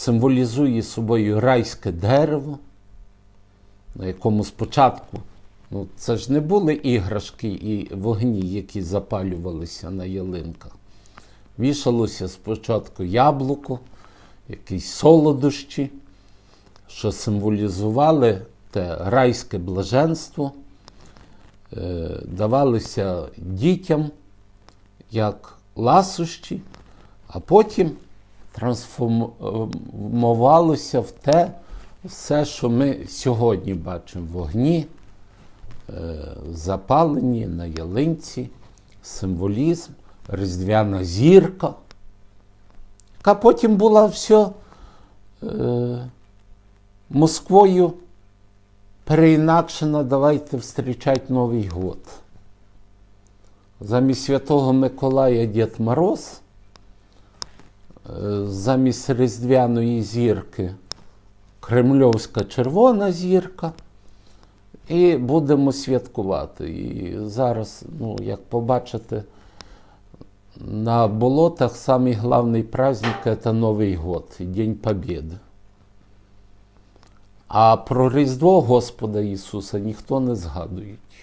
символізує собою райське дерево, на якому спочатку ну, це ж не були іграшки і вогні, які запалювалися на ялинках. Вішалося спочатку яблуко, якісь солодощі, що символізували те райське блаженство, е, давалися дітям як ласощі, а потім трансформувалося в те все, що ми сьогодні бачимо в вогні, е, запалені на ялинці, символізм, різдвяна зірка, яка потім була все е, Москвою переінакшена, давайте встрічати Новий год. Замість Святого Миколая Дід Мороз, замість Різдвяної зірки Кремльовська червона зірка. І будемо святкувати. І зараз, ну, як побачите, на болотах самий главний праздник це Новий год, День Побєди. А про Різдво Господа Ісуса ніхто не згадує.